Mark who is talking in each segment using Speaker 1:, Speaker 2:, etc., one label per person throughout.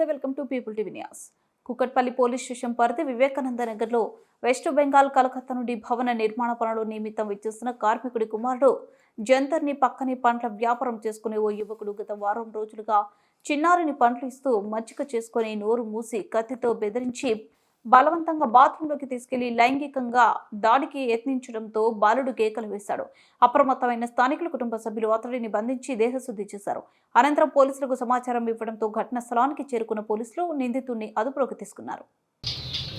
Speaker 1: నమస్తే welcome to people TV news Kukatpally police station పరిధి వివేకానంద నగర్లో వెస్ట్ బెంగాల్ కలకత్తా నుండి భవన నిర్మాణ పనులు నిమిత్తం విచ్చేస్తున్న కార్మికుడి కుమారుడు జంతర్ని పక్కనే పంటల వ్యాపారం చేసుకునే ఓ యువకుడు గత వారం రోజులుగా చిన్నారిని పంటలు ఇస్తూ మచ్చిక చేసుకుని నోరు మూసి కత్తితో బెదిరించి బలవంతంగా బాత్రూంలోకి తీసుకెళ్లి లైంగికంగా దాడికి యత్నించడంతో బాలుడు కేకలు వేశాడు అప్రమత్తమైన స్థానికుల కుటుంబ సభ్యులు అతడిని బంధించి దేహశుద్ధి చేశారు అనంతరం పోలీసులకు సమాచారం ఇవ్వడంతో ఘటనా స్థలానికి చేరుకున్న పోలీసులు నిందితుడిని అదుపులోకి తీసుకున్నారు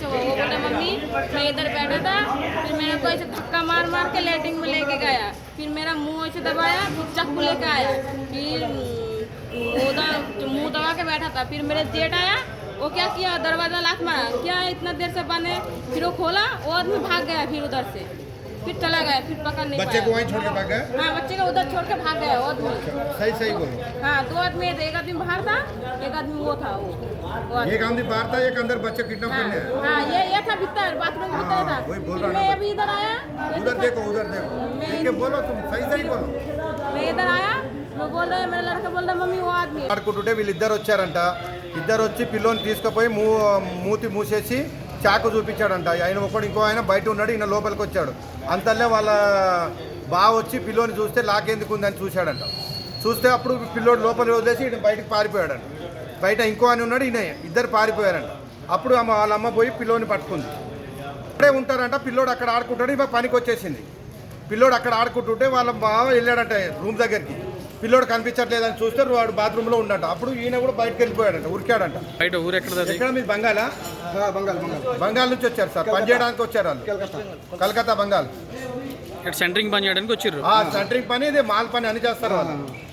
Speaker 2: से
Speaker 3: वो
Speaker 4: वो मम्मी मैं इधर बैठा था फिर मेरे को ऐसे धक्का मार मार के लेटिंग में लेके गया फिर मेरा मुंह ऐसे दबाया फिर चक्कू लेके आया फिर हम्म, तो मुँह दबा के बैठा था फिर मेरे जेठ आया वो क्या किया दरवाज़ा लाख मारा क्या इतना देर से बने फिर वो खोला वो आदमी भाग गया फिर उधर से फिर चला गया फिर पकड़ नहीं
Speaker 5: बच्चे को वहीं छोड़ के भाग गया
Speaker 4: हाँ बच्चे को उधर छोड़ के भाग गया वो अच्छा,
Speaker 5: सही सही बोलो
Speaker 4: हाँ दो आदमी एक आदमी बाहर था एक आदमी वो था वो वो आदमी।
Speaker 5: एक बाहर था एक अंदर बच्चे किडनैप
Speaker 4: हाँ
Speaker 5: करने आया।
Speaker 4: हाँ ये ये था भीतर बाथरूम में भीतर था
Speaker 5: वही बोल रहा
Speaker 4: मैं अभी इधर आया
Speaker 5: उधर देखो उधर देखो मैं- ठीक बोलो तुम सही सही बोलो
Speaker 4: मैं इधर आया मैं बोल रहा है मेरा लड़का बोल रहा है मम्मी वो
Speaker 6: ఆడుకుంటుంటే వీళ్ళిద్దరు వచ్చారంట ఇద్దరు వచ్చి పిల్లోని తీసుకుపోయి మూ మూతి మూసేసి చాకు చూపించాడంట ఆయన ఒకడు ఇంకో ఆయన బయట ఉన్నాడు ఈయన లోపలికి వచ్చాడు అంతల్లే వాళ్ళ బావ వచ్చి పిల్లోని చూస్తే లాకేందుకు ఉందని చూశాడంట చూస్తే అప్పుడు పిల్లోడు లోపలి వదిలేసి ఈయన బయటకు పారిపోయాడంట బయట ఇంకో ఆయన ఉన్నాడు ఈయన ఇద్దరు పారిపోయారంట అప్పుడు అమ్మ వాళ్ళ అమ్మ పోయి పిల్లోని పట్టుకుంది అక్కడే ఉంటారంట పిల్లోడు అక్కడ ఆడుకుంటాడు ఇవ పనికి వచ్చేసింది పిల్లోడు అక్కడ ఆడుకుంటుంటే వాళ్ళ బావ వెళ్ళాడంట రూమ్ దగ్గరికి పిల్లోడు కనిపించట్లేదని చూస్తే వాడు బాత్రూంలో ఉన్నట అప్పుడు ఈయన కూడా బయటకు వెళ్ళిపోయాడంట ఉరికాడంట
Speaker 7: బయట ఊరు ఎక్కడ
Speaker 6: ఎక్కడ మీ బంగాలా
Speaker 2: బంగాల్ బంగాల్
Speaker 6: నుంచి వచ్చారు సార్ పని చేయడానికి వచ్చారు వాళ్ళు
Speaker 2: కలకత్తా
Speaker 6: బంగాల్
Speaker 7: సెంటరింగ్ పని చేయడానికి
Speaker 6: వచ్చారు సెంటరింగ్ పని ఇది మాల్ పని అని చేస్తారు వాళ్ళు